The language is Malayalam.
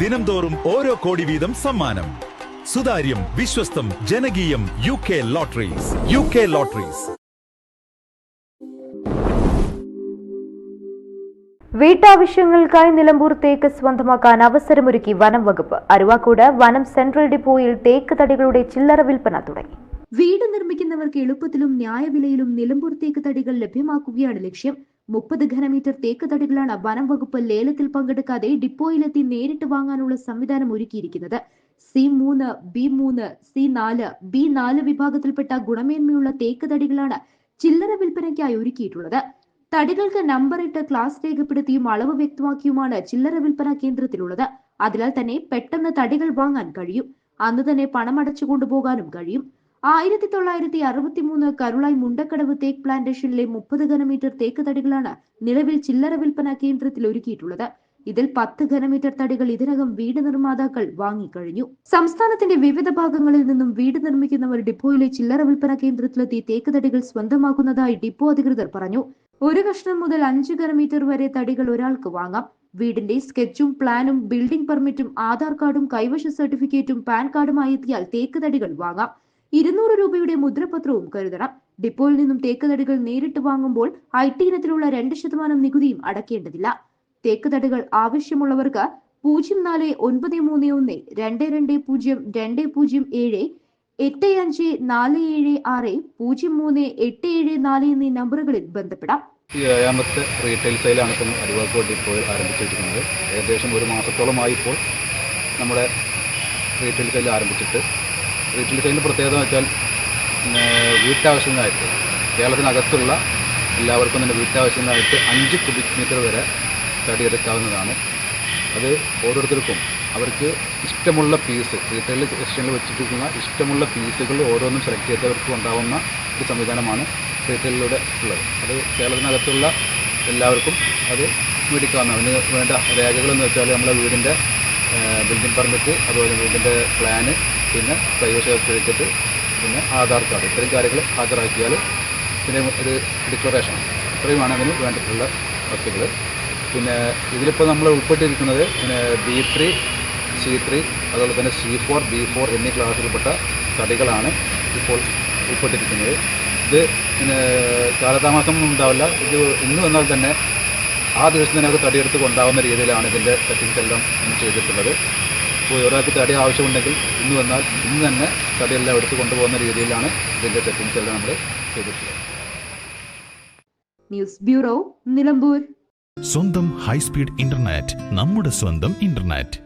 ദിനംതോറും ഓരോ കോടി വീതം സമ്മാനം. സുതാര്യം വിശ്വസ്തം ജനകീയം U K lotteries. U K lotteries. വീട്ടാവശ്യങ്ങൾക്കായി Nilambur തേക്ക് സ്വന്തമാക്കാൻ അവസരമൊരുക്കി വനം വകുപ്പ്. അരുവാക്കോട് വനം സെൻട്രൽ ഡിപ്പോയിൽ തേക്ക് തടികളുടെ ചില്ലറ വിൽപ്പന തുടങ്ങി. വീട് നിർമ്മിക്കുന്നവർക്ക് എളുപ്പത്തിലും ന്യായവിലയിലും നിലമ്പൂർ തേക്ക് തടികൾ ലഭ്യമാക്കുകയാണ് ലക്ഷ്യം. മുപ്പത് ഘനമീറ്റർ തേക്ക് തടികളാണ് വനം വകുപ്പ് ലേലത്തിൽ പങ്കെടുക്കാതെ ഡിപ്പോയിലെത്തി നേരിട്ട് വാങ്ങാനുള്ള സംവിധാനം ഒരുക്കിയിരിക്കുന്നത്. സി മൂന്ന് ബി മൂന്ന് സി നാല് ബി നാല് വിഭാഗത്തിൽപ്പെട്ട ഗുണമേന്മയുള്ള തേക്ക് തടികളാണ് ചില്ലറ വിൽപ്പനയ്ക്കായി ഒരുക്കിയിട്ടുള്ളത്. തടികൾക്ക് നമ്പറിട്ട് ക്ലാസ് രേഖപ്പെടുത്തിയും അളവ് വ്യക്തമാക്കിയുമാണ് ചില്ലറ വിൽപ്പന കേന്ദ്രത്തിലുള്ളത്. അതിനാൽ തന്നെ പെട്ടെന്ന് തടികൾ വാങ്ങാൻ കഴിയും. അന്ന് തന്നെ പണമടച്ചു കൊണ്ടുപോകാനും കഴിയും. ആയിരത്തി തൊള്ളായിരത്തി അറുപത്തി മൂന്ന് കരുളായി മുണ്ടക്കടവ് തേക്ക് പ്ലാന്റേഷനിലെ മുപ്പത് ഘനമീറ്റർ തേക്ക് തടികളാണ് നിലവിൽ ചില്ലറ വിൽപ്പന കേന്ദ്രത്തിൽ ഒരുക്കിയിട്ടുള്ളത്. ഇതിൽ പത്ത് ഘനമീറ്റർ തടികൾ ഇതിനകം വീട് നിർമ്മാതാക്കൾ വാങ്ങിക്കഴിഞ്ഞു. സംസ്ഥാനത്തിന്റെ വിവിധ ഭാഗങ്ങളിൽ നിന്നും വീട് നിർമ്മിക്കുന്നവർ ഡിപ്പോയിലെ ചില്ലറ വിൽപ്പന കേന്ദ്രത്തിലെത്തി തേക്ക് തടികൾ സ്വന്തമാക്കുന്നതായി ഡിപ്പോ അധികൃതർ പറഞ്ഞു. ഒരു കഷ്ണം മുതൽ അഞ്ച് ഘനമീറ്റർ വരെ തടികൾ ഒരാൾക്ക് വാങ്ങാം. വീടിന്റെ സ്കെച്ചും പ്ലാനും ബിൽഡിംഗ് പെർമിറ്റും ആധാർ കാർഡും കൈവശ സർട്ടിഫിക്കറ്റും പാൻ കാർഡുമായി എത്തിയാൽ തേക്ക് തടികൾ വാങ്ങാം. ഇരുന്നൂറ് രൂപയുടെ മുദ്രപത്രവും കരുതണം. ഡിപ്പോയിൽ നിന്നും തേക്ക് തടികൾ നേരിട്ട് വാങ്ങുമ്പോൾ ഐ ടി ഇനത്തിലുള്ള രണ്ട് ശതമാനം നികുതിയും അടയ്ക്കേണ്ടതില്ല. തേക്ക് തടികൾ ആവശ്യമുള്ളവർക്ക് പൂജ്യം നാല് ഒൻപത് മൂന്ന് ഒന്ന് രണ്ട് രണ്ട് പൂജ്യം രണ്ട് പൂജ്യം ഏഴ് എട്ട് അഞ്ച് നാല് ഏഴ് ആറ് പൂജ്യം മൂന്ന് എട്ട് ഏഴ് നാല് എന്നീ നമ്പറുകളിൽ ബന്ധപ്പെടാം. ഏഴാമത്തെ റീറ്റെയിൽ സെയിലാണ് ഇപ്പം അരുവാക്കോട് ഇപ്പോൾ ആരംഭിച്ചിരിക്കുന്നത്. ഏകദേശം ഒരു മാസത്തോളമായി ഇപ്പോൾ നമ്മുടെ റീറ്റെയിൽ സെയിൽ ആരംഭിച്ചിട്ട് റീറ്റെയിൽ ചെയ്യുന്ന പ്രത്യേകത എന്ന് വെച്ചാൽ വീട്ടാവശ്യങ്ങളായിട്ട് കേരളത്തിനകത്തുള്ള എല്ലാവർക്കും തന്നെ വീട്ടാവശ്യത്തിനായിട്ട് അഞ്ച് കുബിക് മീറ്റർ വരെ തടിയെടുക്കാവുന്നതാണ്. അത് ഓരോരുത്തർക്കും അവർക്ക് ഇഷ്ടമുള്ള പീസ് റീറ്റെയിൽ സെക്ഷനിൽ വെച്ചിട്ടിരിക്കുന്ന ഇഷ്ടമുള്ള പീസുകൾ ഓരോന്നും സെലക്ട് ചെയ്തവർക്ക് ഉണ്ടാവുന്ന ഒരു സംവിധാനമാണ് റീറ്റെയിലൂടെ ഉള്ളത്. അത് കേരളത്തിനകത്തുള്ള എല്ലാവർക്കും അത് മേടിക്കാവുന്ന അതിന് വേണ്ട രേഖകളെന്ന് വെച്ചാൽ നമ്മളെ വീടിന്റെ ബിൽഡിംഗ് പെർമിറ്റ് അതുപോലെ വീടിന്റെ പ്ലാന് പിന്നെ പ്രൈവസി സർട്ടിഫിക്കറ്റ് പിന്നെ ആധാർ കാർഡ് ഇത്രയും കാര്യങ്ങൾ ഹാജരാക്കിയാൽ പിന്നെ ഒരു ഡിക്ലറേഷൻ ഇത്രയുമാണ് അതിന് വേണ്ടിയിട്ടുള്ള വസ്തുക്കൾ. പിന്നെ ഇതിലിപ്പോൾ നമ്മൾ ഉൾപ്പെട്ടിരിക്കുന്നത് പിന്നെ ബി ത്രീ സി ത്രീ അതുപോലെ തന്നെ സി ഫോർ ബി ഫോർ എന്നീ ക്ലാസ്സിൽപ്പെട്ട തടികളാണ് ഇപ്പോൾ ഉൾപ്പെട്ടിരിക്കുന്നത്. ഇത് പിന്നെ കാലതാമസം ഉണ്ടാവില്ല. ഇത് ഇന്ന് വന്നാൽ തന്നെ ആ ദിവസത്തിനകത്ത് തടിയെടുത്ത് കൊണ്ടാവുന്ന രീതിയിലാണ് ഇതിന്റെ സെറ്റിങ്സ് എല്ലാം ചെയ്തിട്ടുള്ളത്. അപ്പോൾ ഒരാൾക്ക് തടി ആവശ്യമുണ്ടെങ്കിൽ ഇന്ന് വന്നാൽ ഇന്ന് തന്നെ തടിയെല്ലാം എടുത്ത് കൊണ്ടുപോകുന്ന രീതിയിലാണ് ഇതിന്റെ സെറ്റിങ്സ് എല്ലാം നമ്മൾ ചെയ്തിട്ടുള്ളത്. News bureau Nilambur. സ്വന്തം ഹൈസ്പീഡ് ഇന്റർനെറ്റ് നമ്മുടെ സ്വന്തം ഇന്റർനെറ്റ്.